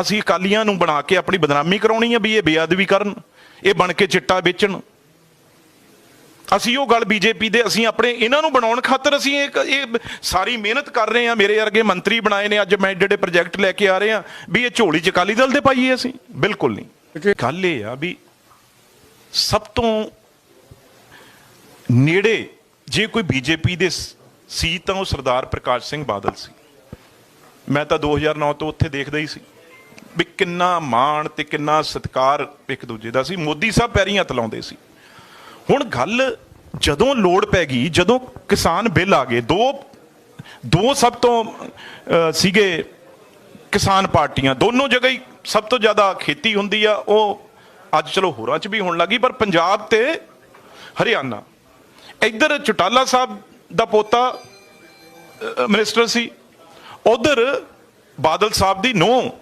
ਅਸੀਂ ਅਕਾਲੀਆਂ ਨੂੰ ਬਣਾ ਕੇ ਆਪਣੀ ਬਦਨਾਮੀ ਕਰਾਉਣੀ ਆ ਵੀ ਇਹ ਬੇਅਦਬੀ ਕਰਨ ਇਹ ਬਣ ਕੇ ਚਿੱਟਾ ਵੇਚਣ। ਅਸੀਂ ਉਹ ਗੱਲ ਬੀਜੇਪੀ ਦੇ ਅਸੀਂ ਆਪਣੇ ਇਹਨਾਂ ਨੂੰ ਬਣਾਉਣ ਖਾਤਰ ਅਸੀਂ ਇਹ ਇਹ ਸਾਰੀ ਮਿਹਨਤ ਕਰ ਰਹੇ ਆ ਮੇਰੇ ਵਰਗੇ ਮੰਤਰੀ ਬਣਾਏ ਨੇ ਅੱਜ ਮੈਂ ਜਿਹੜੇ ਪ੍ਰੋਜੈਕਟ ਲੈ ਕੇ ਆ ਰਹੇ ਆ ਵੀ ਇਹ ਝੋਲੀ ਚ ਅਕਾਲੀ ਦਲ ਦੇ ਪਾਈਏ ਅਸੀਂ? ਬਿਲਕੁਲ ਨਹੀਂ। ਗੱਲ ਇਹ ਆ ਵੀ ਸਭ ਤੋਂ ਨੇੜੇ ਜੇ ਕੋਈ ਬੀਜੇਪੀ ਦੇ ਸੀ ਤਾਂ ਉਹ ਸਰਦਾਰ ਪ੍ਰਕਾਸ਼ ਸਿੰਘ ਬਾਦਲ ਸੀ। ਮੈਂ ਤਾਂ 2009 ਤੋਂ ਉੱਥੇ ਦੇਖਦਾ ਹੀ ਸੀ। ਵੀ ਕਿੰਨਾ ਮਾਣ ਤੇ ਕਿੰਨਾ ਸਤਿਕਾਰ ਇੱਕ ਦੂਜੇ ਦਾ ਸੀ। ਮੋਦੀ ਸਾਹਿਬ ਪੈਰੀਆਂ ਤਲਾਉਂਦੇ ਸੀ। ਹੁਣ ਗੱਲ ਜਦੋਂ ਲੋੜ ਪੈ ਗਈ ਜਦੋਂ ਕਿਸਾਨ ਬਿੱਲ ਆ ਗਏ ਦੋ ਦੋ ਸਭ ਤੋਂ ਸੀਗੇ ਕਿਸਾਨ ਪਾਰਟੀਆਂ। ਦੋਨੋਂ ਜਗ੍ਹਾ ਹੀ ਸਭ ਤੋਂ ਜ਼ਿਆਦਾ ਖੇਤੀ ਹੁੰਦੀ ਆ ਉਹ ਅੱਜ ਚਲੋ ਹੋਰਾਂ 'ਚ ਵੀ ਹੋਣ ਲੱਗੀ ਪਰ ਪੰਜਾਬ ਤੇ ਹਰਿਆਣਾ। ਇੱਧਰ ਚਟਾਲਾ ਸਾਹਿਬ ਦਾ ਪੋਤਾ ਅਹ, ਮਿਨਿਸਟਰ ਸੀ। ਉਧਰ ਬਾਦਲ ਸਾਹਿਬ ਦੀ ਨੋ